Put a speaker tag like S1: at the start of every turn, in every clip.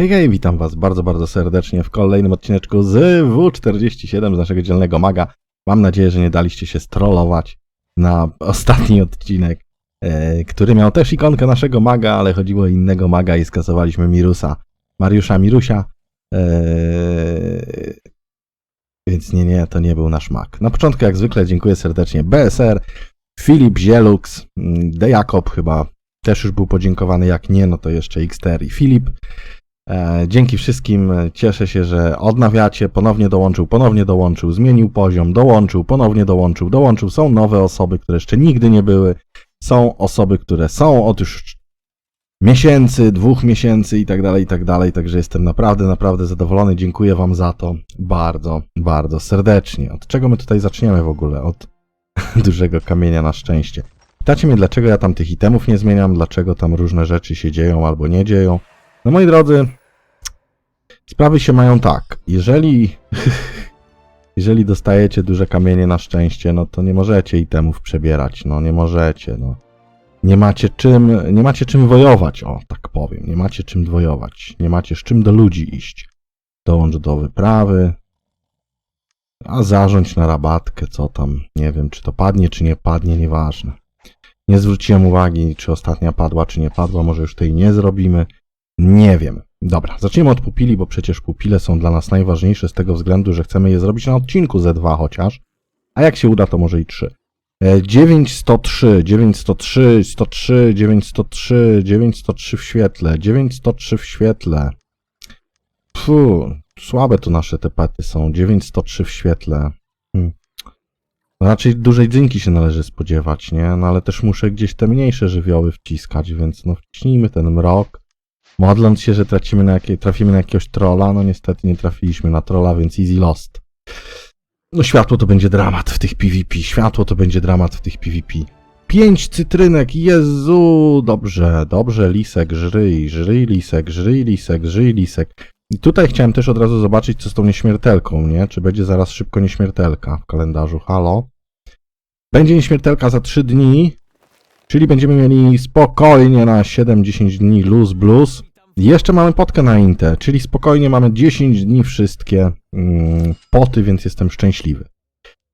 S1: Hej, hej, witam was bardzo, bardzo serdecznie w kolejnym odcineczku z W47 z naszego dzielnego maga. Mam nadzieję, że nie daliście się strollować na ostatni odcinek, e, który miał też ikonkę naszego maga, ale chodziło o innego maga i skasowaliśmy Mirusa, Mariusza Mirusia. E, więc nie, nie, to nie był nasz mag. Na początku, jak zwykle, dziękuję serdecznie BSR, Filip Zielux, mm, De Jakob chyba też już był podziękowany, jak nie, no to jeszcze XTR i Filip. E, Dzięki wszystkim. e, Cieszę się, że odnawiacie. Ponownie dołączył, ponownie dołączył, zmienił poziom, dołączył, ponownie dołączył, dołączył. Są nowe osoby, które jeszcze nigdy nie były. Są osoby, które są od już miesięcy, dwóch miesięcy i tak dalej, i tak dalej. Także jestem naprawdę, naprawdę zadowolony. Dziękuję Wam za to bardzo, bardzo serdecznie. Od czego my tutaj zaczniemy w ogóle? Od dużego kamienia na szczęście. Pytacie mnie, dlaczego ja tam tych itemów nie zmieniam, dlaczego tam różne rzeczy się dzieją albo nie dzieją. No moi drodzy, sprawy się mają tak. Jeżeli, jeżeli dostajecie duże kamienie na szczęście, no to nie możecie itemów przebierać. No nie możecie, no. Nie macie czym, nie macie czym wojować, o tak powiem. Nie macie czym wojować. Nie macie z czym do ludzi iść. Dołącz do wyprawy. A zarządź na rabatkę, co tam. Nie wiem, czy to padnie, czy nie padnie, nieważne. Nie zwróciłem uwagi, czy ostatnia padła, czy nie padła. Może już tej nie zrobimy. Nie wiem. Dobra, zacznijmy od pupili, bo przecież pupile są dla nas najważniejsze z tego względu, że chcemy je zrobić na odcinku Z2 chociaż. A jak się uda, to może i 3. E, 9103, 9103, 103, 9103, 9103 w świetle, 9103 w świetle. Fu, słabe tu nasze te pety są. 9103 w świetle. Hmm. Raczej dużej dzynki się należy spodziewać, nie? No ale też muszę gdzieś te mniejsze żywioły wciskać, więc no wciśnijmy ten mrok. Modląc się, że tracimy na jakie, trafimy na jakiegoś trolla, no niestety nie trafiliśmy na trolla, więc easy lost. No światło to będzie dramat w tych PvP, światło to będzie dramat w tych PvP. Pięć cytrynek, Jezu! Dobrze, dobrze, lisek, żryj, żryj lisek, żryj lisek, żryj lisek. I tutaj chciałem też od razu zobaczyć, co z tą nieśmiertelką, nie? Czy będzie zaraz szybko nieśmiertelka w kalendarzu, halo? Będzie nieśmiertelka za 3 dni, czyli będziemy mieli spokojnie na 7-10 dni luz blues. Jeszcze mamy potkę na Intę, czyli spokojnie mamy 10 dni wszystkie mm, poty, więc jestem szczęśliwy.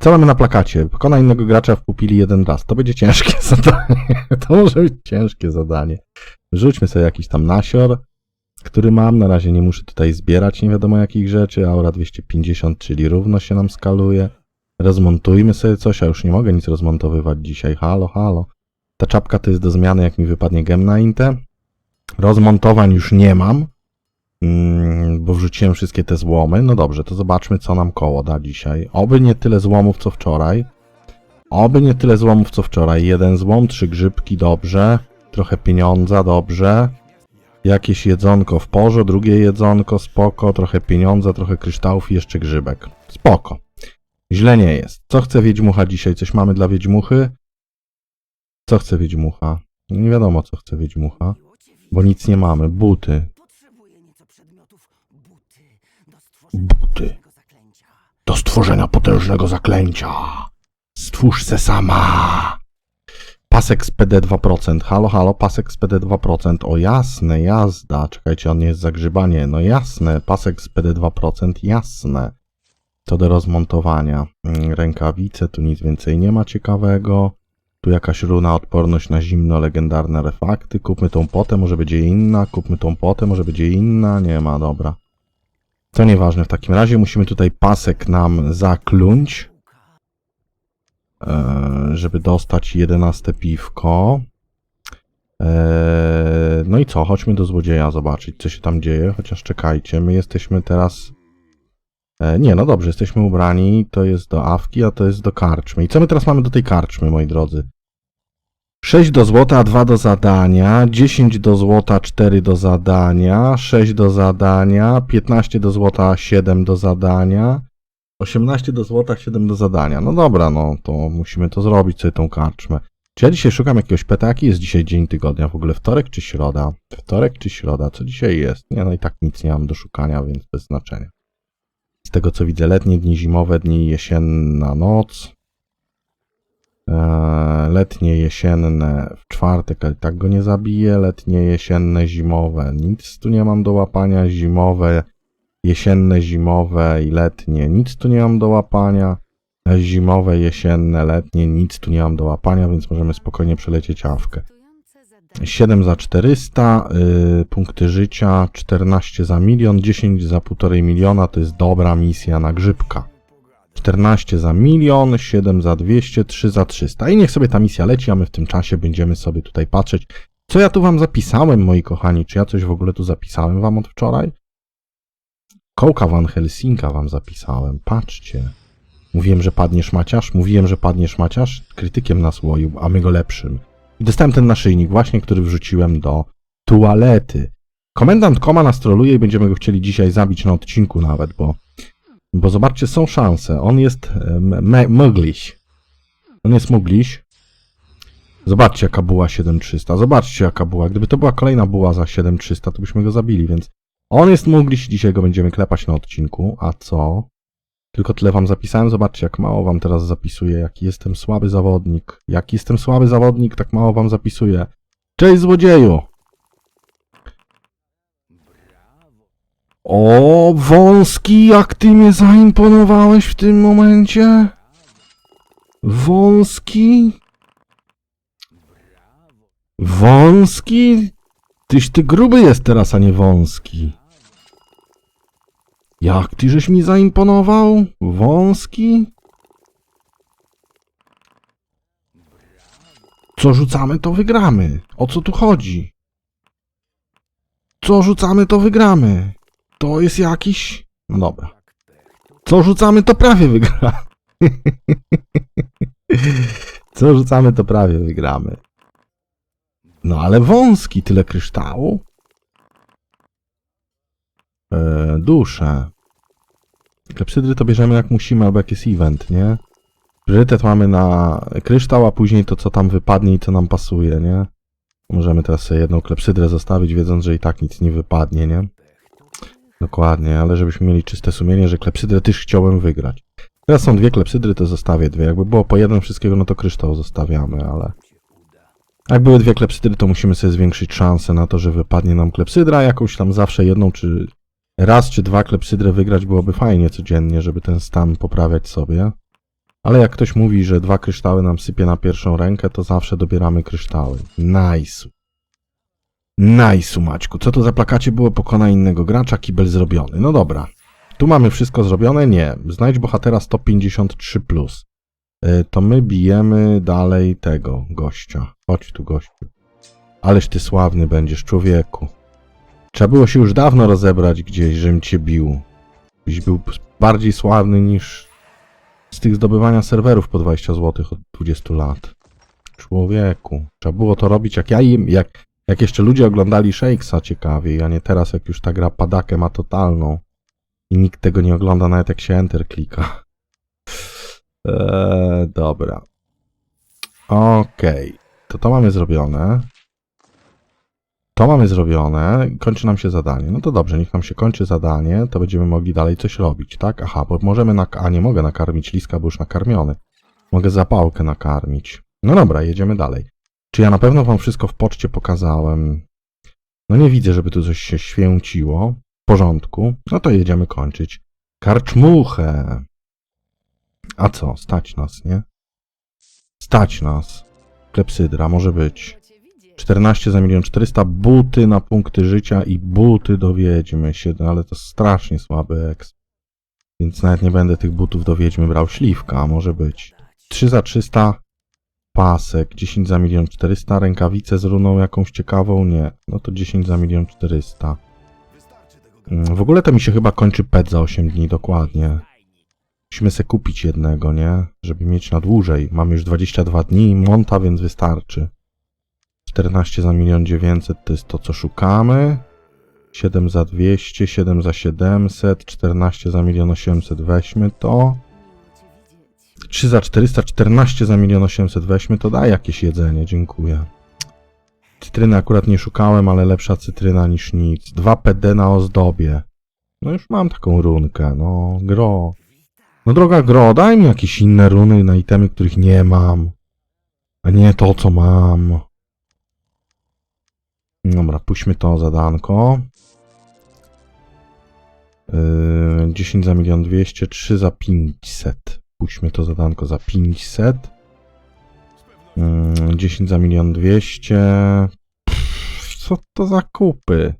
S1: Co mamy na plakacie? Pokona innego gracza w pupili jeden raz. To będzie ciężkie zadanie. To może być ciężkie zadanie. Rzućmy sobie jakiś tam nasior, który mam. Na razie nie muszę tutaj zbierać nie wiadomo jakich rzeczy. Aura 250, czyli równo się nam skaluje. Rozmontujmy sobie coś, a już nie mogę nic rozmontowywać dzisiaj. Halo, halo. Ta czapka to jest do zmiany, jak mi wypadnie gem na Intę. Rozmontowań już nie mam, mm, bo wrzuciłem wszystkie te złomy. No dobrze, to zobaczmy, co nam koło da dzisiaj. Oby nie tyle złomów, co wczoraj. Oby nie tyle złomów, co wczoraj. Jeden złom, trzy grzybki, dobrze. Trochę pieniądza, dobrze. Jakieś jedzonko w porze, drugie jedzonko, spoko. Trochę pieniądza, trochę kryształów i jeszcze grzybek. Spoko. Źle nie jest. Co chce Wiedźmucha dzisiaj? Coś mamy dla Wiedźmuchy? Co chce Wiedźmucha? Nie wiadomo, co chce Wiedźmucha. Bo nic nie mamy. Buty.
S2: Potrzebuję nieco przedmiotów. Buty. Do
S1: Buty.
S2: stworzenia zaklęcia.
S1: Do stworzenia potężnego zaklęcia. Stwórz se sama. Pasek z PD 2%. Halo, halo, pasek z PD 2%. O jasne, jazda. Czekajcie, on nie jest zagrzybanie. No jasne, pasek z PD 2%, jasne. To do rozmontowania. Mm, Rękawice, tu nic więcej nie ma ciekawego. Tu jakaś runa, odporność na zimno, legendarne artefakty. Kupmy tą potę, może będzie inna. Kupmy tą potę, może będzie inna. Nie ma, dobra. To nieważne, w takim razie musimy tutaj pasek nam zakląć, e, żeby dostać 11 piwko. E, No i co, chodźmy do złodzieja zobaczyć, co się tam dzieje, chociaż czekajcie, my jesteśmy teraz... E, Nie, no dobrze, jesteśmy ubrani, to jest do awki, a to jest do karczmy. I co my teraz mamy do tej karczmy, moi drodzy? 6 do złota, 2 do zadania, 10 do złota, 4 do zadania, 6 do zadania, 15 do złota, 7 do zadania, 18 do złota, 7 do zadania. No dobra, no to musimy to zrobić sobie tą karczmę. Czy ja dzisiaj szukam jakiegoś peta? Jaki jest dzisiaj dzień tygodnia? W ogóle wtorek czy środa? Wtorek czy środa? Co dzisiaj jest? Nie, no i tak nic nie mam do szukania, więc bez znaczenia. Z tego co widzę, letnie dni, zimowe dni, jesienna noc. E, letnie, jesienne w czwartek, ale tak go nie zabiję. Letnie, jesienne, zimowe. Nic tu nie mam do łapania. Zimowe, jesienne, zimowe i letnie. Nic tu nie mam do łapania. E, Zimowe, jesienne, letnie. Nic tu nie mam do łapania, więc możemy spokojnie przelecieć awkę. 7 za 400, y, punkty życia, 14 za milion, 10 za 1,5 miliona to jest dobra misja na grzybka. 14 za milion, 7 za 200, 3 za 300. I niech sobie ta misja leci, a my w tym czasie będziemy sobie tutaj patrzeć. Co ja tu wam zapisałem, moi kochani? Czy ja coś w ogóle tu zapisałem wam od wczoraj? Kołka Van Helsinka wam zapisałem. Patrzcie. Mówiłem, że padniesz maciarz? Mówiłem, że padniesz maciarz? Krytykiem nas łoił, a my go lepszym. I dostałem ten naszyjnik właśnie, który wrzuciłem do tualety. Komendant Koma nas troluje i będziemy go chcieli dzisiaj zabić na odcinku nawet, bo bo zobaczcie, są szanse. On jest e, Mugliś. On jest Mugliś. Zobaczcie, jaka była 7300. Zobaczcie, jaka była. Gdyby to była kolejna buła za 7300, to byśmy go zabili, więc on jest Mugliś. Dzisiaj go będziemy klepać na odcinku. A co? Tylko tyle wam zapisałem. Zobaczcie, jak mało wam teraz zapisuję. Jaki jestem słaby zawodnik. Jaki jestem słaby zawodnik, tak mało wam zapisuję. Cześć, złodzieju! O, wąski, jak ty mnie zaimponowałeś w tym momencie. Wąski. Wąski? Tyś ty gruby jest teraz, a nie wąski. Jak ty żeś mi zaimponował? Wąski? Co rzucamy, to wygramy. O co tu chodzi? Co rzucamy, to wygramy. To jest jakiś... No dobra. Co rzucamy, to prawie wygramy. Co rzucamy, to prawie wygramy. No ale wąski, tyle kryształu. E, dusze. Klepsydry to bierzemy jak musimy, albo jak jest event, nie? Priorytet mamy na kryształ, a później to, co tam wypadnie i co nam pasuje, nie? Możemy teraz sobie jedną klepsydrę zostawić, wiedząc, że i tak nic nie wypadnie, nie? Dokładnie, ale żebyśmy mieli czyste sumienie, że klepsydrę też chciałem wygrać. Teraz są dwie klepsydry, to zostawię dwie. Jakby było po jednym wszystkiego, no to kryształ zostawiamy, ale... Jak były dwie klepsydry, to musimy sobie zwiększyć szansę na to, że wypadnie nam klepsydra. Jakąś tam zawsze jedną, czy raz, czy dwa klepsydry wygrać byłoby fajnie codziennie, żeby ten stan poprawiać sobie. Ale jak ktoś mówi, że dwa kryształy nam sypie na pierwszą rękę, to zawsze dobieramy kryształy. Nice. Maćku. Co to za plakacie było? Pokona innego gracza, kibel zrobiony. No dobra. Tu mamy wszystko zrobione? Nie. Znajdź bohatera 153+. Plus. Y, To my bijemy dalej tego gościa. Chodź tu, gościu. Ależ ty sławny będziesz, człowieku. Trzeba było się już dawno rozebrać gdzieś, żebym cię bił. Byś był bardziej sławny niż z tych zdobywania serwerów po 20 zł od 20 lat. Człowieku. Trzeba było to robić jak ja im, jak, jak jeszcze ludzie oglądali Shakesa ciekawiej, a nie teraz jak już ta gra padakę ma totalną. I nikt tego nie ogląda nawet jak się Enter klika. Eee, dobra. Okej. To to mamy zrobione. To mamy zrobione. Kończy nam się zadanie. No to dobrze, niech nam się kończy zadanie, to będziemy mogli dalej coś robić, tak? Aha, bo możemy nak... A, nie mogę nakarmić liska, bo już nakarmiony. Mogę zapałkę nakarmić. No dobra, jedziemy dalej. Czy ja na pewno wam wszystko w poczcie pokazałem? No nie widzę, żeby tu coś się święciło. W porządku. No to jedziemy kończyć. Karczmuchę. A co? Stać nas, nie? Stać nas. Klepsydra, może być. 14 za milion 400, buty na punkty życia i buty do wiedźmy. Siedem, ale to strasznie słaby eks. Więc nawet nie będę tych butów do wiedźmy brał. Śliwka, może być. 3 za 300, pasek. 10 za milion 400, rękawice z runą jakąś ciekawą? Nie. No to 10 za milion 400. Mm, W ogóle to mi się chyba kończy pet za 8 dni, dokładnie. Musimy se kupić jednego, nie? Żeby mieć na dłużej. Mamy już 22 dni monta, więc wystarczy. 14 za milion 900 to jest to, co szukamy. 7 za 200, 7 za 700, 14 za milion 800 weźmy to. 3 za 400, 14 za milion 800 weźmy to. Daj jakieś jedzenie, dziękuję. Cytryny akurat nie szukałem, ale lepsza cytryna niż nic. 2 PD na ozdobie. No już mam taką runkę, no gro. No droga gro, daj mi jakieś inne runy na itemy, których nie mam. A nie to, co mam. Dobra, puśćmy to zadanko. Yy, 10 za milion 200, 3 za 500. Puśćmy to zadanko za 500. Yy, 10 za milion 200. Pff, co to za kupy?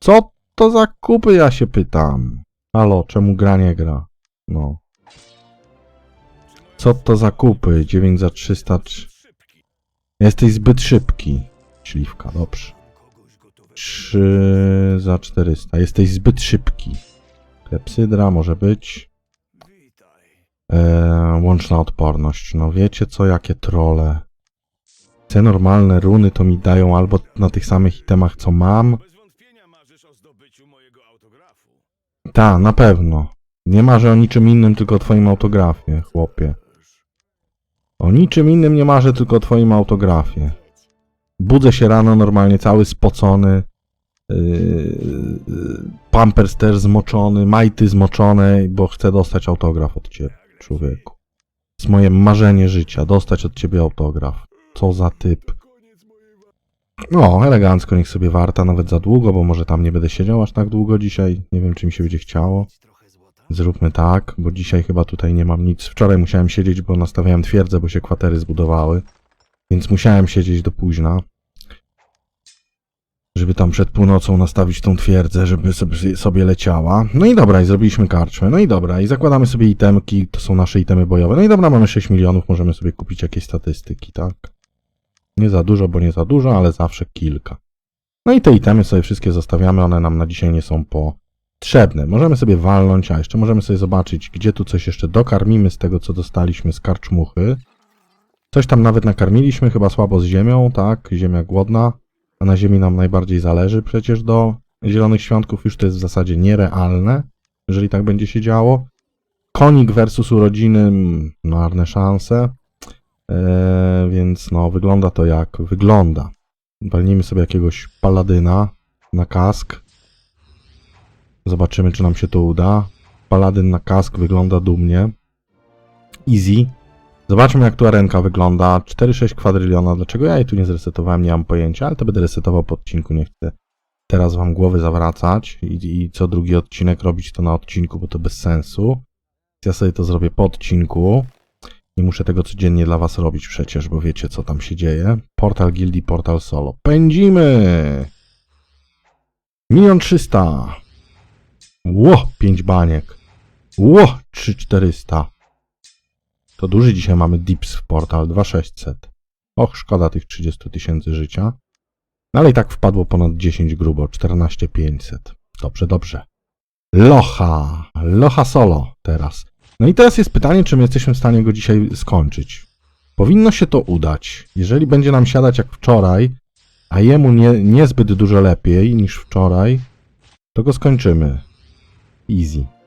S1: Co to za kupy, ja się pytam. Halo, czemu gra nie gra? No. Co to za kupy? 9 za 300. trz- Jesteś zbyt szybki. Śliwka, dobrze. 3 za 400. Jesteś zbyt szybki. Klepsydra może być. Eee, łączna odporność. No wiecie co, jakie trole. Te normalne runy to mi dają albo na tych samych itemach co mam. Ta, na pewno. Nie marzę o niczym innym, tylko o twoim autografie, chłopie. O niczym innym nie marzę, tylko o twoim autografie. Budzę się rano normalnie cały spocony. Yy, pampers też zmoczony, majty zmoczone, bo chcę dostać autograf od ciebie, człowieku. To jest moje marzenie życia, dostać od ciebie autograf. Co za typ. No, elegancko, niech sobie warta nawet za długo, bo może tam nie będę siedział aż tak długo dzisiaj. Nie wiem, czy mi się będzie chciało. Zróbmy tak, bo dzisiaj chyba tutaj nie mam nic. Wczoraj musiałem siedzieć, bo nastawiałem twierdzę, bo się kwatery zbudowały. Więc musiałem siedzieć do późna. Żeby tam przed północą nastawić tą twierdzę, żeby sobie, sobie leciała. No i dobra, i zrobiliśmy karczmę. No i dobra, i zakładamy sobie itemki, to są nasze itemy bojowe. No i dobra, mamy 6 milionów, możemy sobie kupić jakieś statystyki, tak? Nie za dużo, bo nie za dużo, ale zawsze kilka. No i te itemy sobie wszystkie zostawiamy, one nam na dzisiaj nie są potrzebne. Możemy sobie walnąć, a jeszcze możemy sobie zobaczyć, gdzie tu coś jeszcze dokarmimy z tego, co dostaliśmy z karczmuchy. Coś tam nawet nakarmiliśmy, chyba słabo z ziemią, tak? Ziemia głodna, a na ziemi nam najbardziej zależy przecież do Zielonych Świątków. Już to jest w zasadzie nierealne, jeżeli tak będzie się działo. Konik versus urodziny, marne szanse. Eee, więc no, wygląda to jak wygląda. Walnijmy sobie jakiegoś paladyna na kask. Zobaczymy, czy nam się to uda. Paladyn na kask wygląda dumnie. Easy. Zobaczmy, jak tu arenka wygląda. 4-6 kwadryliona. Dlaczego ja jej tu nie zresetowałem, nie mam pojęcia, ale to będę resetował po odcinku. Nie chcę teraz wam głowy zawracać i, i co drugi odcinek robić to na odcinku, bo to bez sensu. Ja sobie to zrobię po odcinku. Nie muszę tego codziennie dla was robić przecież, bo wiecie, co tam się dzieje. Portal Gildii, portal solo. Pędzimy! Milion trzysta. Ło, pięć baniek. Ło, trzy czterysta. To duży dzisiaj mamy dips w portal, 2600. Och, szkoda tych 30 tysięcy życia. No ale i tak wpadło ponad 10 grubo, 14500. Dobrze, dobrze. Locha, Locha solo teraz. No i teraz jest pytanie, czy my jesteśmy w stanie go dzisiaj skończyć. Powinno się to udać. Jeżeli będzie nam siadać jak wczoraj, a jemu nie, niezbyt dużo lepiej niż wczoraj, to go skończymy. Easy.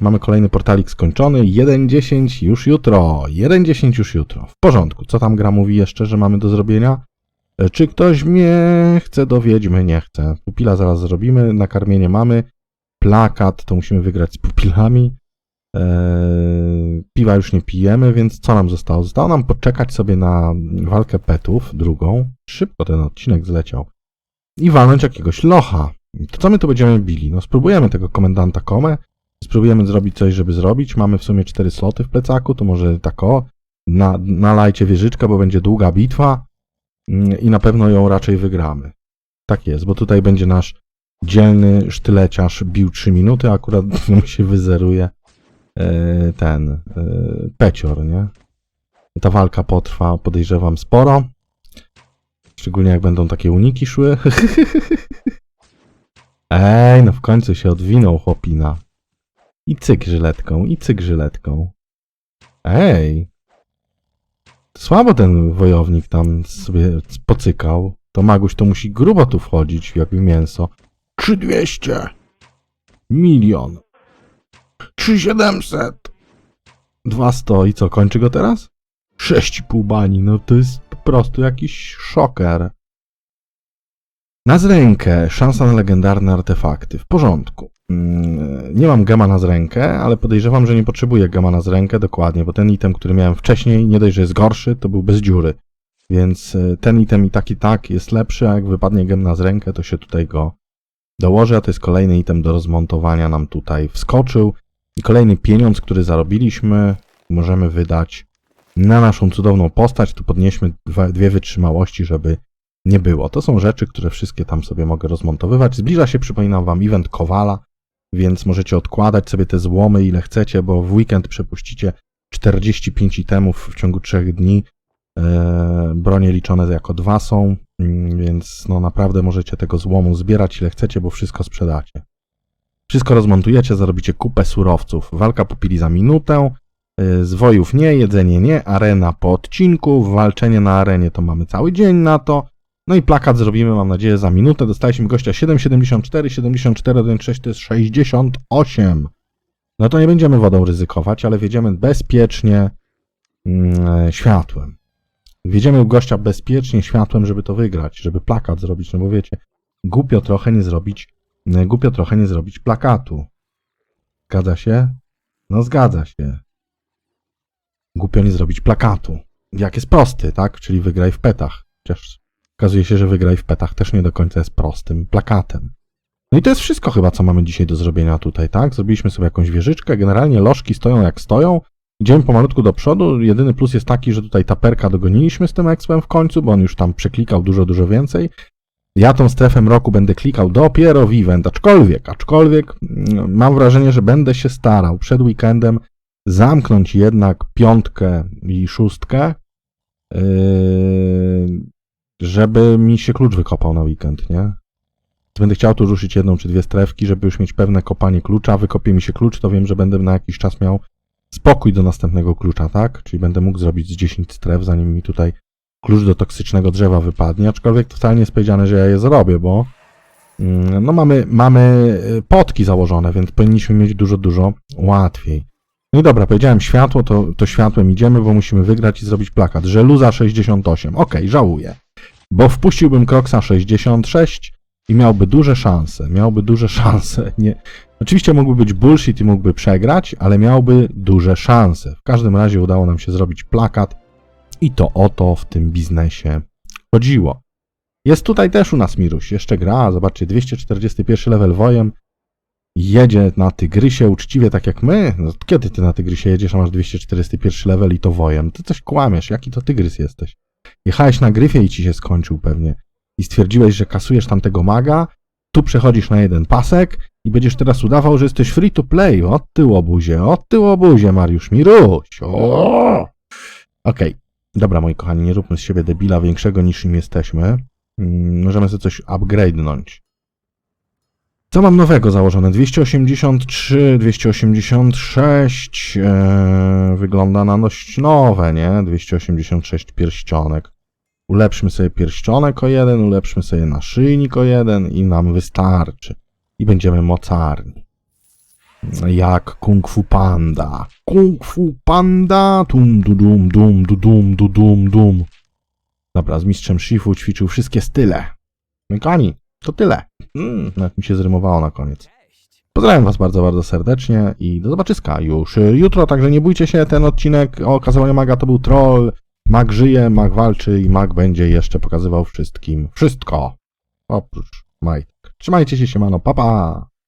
S1: Mamy kolejny portalik skończony. 1.10 już jutro. 1.10 już jutro. W porządku. Co tam gra mówi jeszcze, że mamy do zrobienia? E, Czy ktoś mnie chce do wiedźmy? Nie chce. Pupila zaraz zrobimy. Nakarmienie mamy. Plakat to musimy wygrać z pupilami. Eee, piwa już nie pijemy, więc co nam zostało? Zostało nam poczekać sobie na walkę petów, drugą. Szybko ten odcinek zleciał. I walnąć jakiegoś locha. To co my tu będziemy bili? No spróbujemy tego komendanta Kome. Spróbujemy zrobić coś, żeby zrobić. Mamy w sumie cztery sloty w plecaku, to może tak o. Na, nalajcie wieżyczkę, bo będzie długa bitwa. Mm, I na pewno ją raczej wygramy. Tak jest, bo tutaj będzie nasz dzielny sztyleciarz bił 3 minuty, akurat mu się wyzeruje e, ten e, pecior, nie? Ta walka potrwa, podejrzewam, sporo. Szczególnie jak będą takie uniki szły. Ej, no w końcu się odwinął chłopina. I cyk żyletką, i cyk żyletką. Ej! Słabo ten wojownik tam sobie pocykał. To Maguś to musi grubo tu wchodzić, jakby mięso. 3200! Milion! 3700! 200 i co, kończy go teraz? 6,5 bani, no to jest po prostu jakiś szoker. Na zrękę, szansa na legendarne artefakty. W porządku. Mm, nie mam gemana z rękę, ale podejrzewam, że nie potrzebuję gemana z rękę dokładnie, bo ten item, który miałem wcześniej, nie dość, że jest gorszy, to był bez dziury. Więc e, ten item i tak i tak jest lepszy, a jak wypadnie gemna z rękę, to się tutaj go dołoży, a to jest kolejny item do rozmontowania nam tutaj wskoczył. I kolejny pieniądz, który zarobiliśmy, możemy wydać na naszą cudowną postać. Tu podnieśmy dwie wytrzymałości, żeby nie było. To są rzeczy, które wszystkie tam sobie mogę rozmontowywać. Zbliża się, przypominam wam, event Kowala, więc możecie odkładać sobie te złomy ile chcecie, bo w weekend przepuścicie 45 itemów w ciągu 3 dni. E, bronie liczone jako dwa są, mm, więc no naprawdę możecie tego złomu zbierać ile chcecie, bo wszystko sprzedacie. Wszystko rozmontujecie, zarobicie kupę surowców. Walka popili za minutę, y, zwojów nie, jedzenie nie, arena po odcinku, walczenie na arenie to mamy cały dzień na to. No i plakat zrobimy, mam nadzieję, za minutę. Dostaliśmy gościa 7,74, 74, 1,6 to jest 68. No to nie będziemy wodą ryzykować, ale wjedziemy bezpiecznie mm, światłem. U gościa bezpiecznie światłem, żeby to wygrać, żeby plakat zrobić, no bo wiecie, głupio trochę nie zrobić, e, głupio trochę nie zrobić plakatu. Zgadza się? No zgadza się. Głupio nie zrobić plakatu. Jak jest prosty, tak? Czyli wygraj w petach. Chociaż okazuje się, że wygraj w petach też nie do końca jest prostym plakatem. No i to jest wszystko chyba, co mamy dzisiaj do zrobienia tutaj, tak? Zrobiliśmy sobie jakąś wieżyczkę, generalnie lożki stoją jak stoją. Idziemy pomalutku do przodu. Jedyny plus jest taki, że tutaj taperka dogoniliśmy z tym expem w końcu, bo on już tam przeklikał dużo, dużo więcej. Ja tą strefę mroku będę klikał dopiero w event, aczkolwiek, aczkolwiek mm, mam wrażenie, że będę się starał przed weekendem zamknąć jednak piątkę i szóstkę, yy, żeby mi się klucz wykopał na weekend, nie? Będę chciał tu ruszyć jedną czy dwie strefki, żeby już mieć pewne kopanie klucza. Wykopie mi się klucz, to wiem, że będę na jakiś czas miał spokój do następnego klucza, tak? Czyli będę mógł zrobić z 10 stref, zanim mi tutaj klucz do toksycznego drzewa wypadnie. Aczkolwiek to wcale nie jest powiedziane, że ja je zrobię, bo mm, no mamy, mamy y, potki założone, więc powinniśmy mieć dużo, dużo łatwiej. No i dobra, powiedziałem światło, to, to światłem idziemy, bo musimy wygrać i zrobić plakat. Żeluza 68. Okej, żałuję. Bo wpuściłbym Kroksa 66 i miałby duże szanse. Miałby duże szanse. Nie. Oczywiście mógłby być bullshit i mógłby przegrać, ale miałby duże szanse. W każdym razie udało nam się zrobić plakat i to o to w tym biznesie chodziło. Jest tutaj też u nas Miruś, jeszcze gra, zobaczcie, 241 level wojem, jedzie na Tygrysie uczciwie tak jak my. No, kiedy ty na Tygrysie jedziesz, a masz 241 level i to wojem? Ty coś kłamiesz, jaki to Tygrys jesteś? Jechałeś na gryfie i ci się skończył pewnie. I stwierdziłeś, że kasujesz tamtego maga, tu przechodzisz na jeden pasek i będziesz teraz udawał, że jesteś free to play. Od tył obuzie, od tył obuzie, Mariusz Miruś. Okej, dobra moi kochani, nie róbmy z siebie debila większego niż im jesteśmy. Mm, możemy sobie coś upgrade'nąć. Co mam nowego założone? 283, 286, e, wygląda na dość nowe, nie? 286 pierścionek. Ulepszmy sobie pierścionek o jeden, ulepszmy sobie naszyjnik o jeden i nam wystarczy. I będziemy mocarni. Jak Kung Fu Panda. Kung Fu Panda. Tum du dum dum du dum du dum dum. Dobra, z mistrzem Shifu ćwiczył wszystkie style. Mykani, to tyle. Mm, jak mi się zrymowało na koniec. Pozdrawiam Was bardzo, bardzo serdecznie i do zobaczyska już jutro, także nie bójcie się, ten odcinek o kazowaniu maga to był troll. Mag żyje, mag walczy i mag będzie jeszcze pokazywał wszystkim wszystko. Oprócz majtek. Trzymajcie się, siemano, papa! Pa.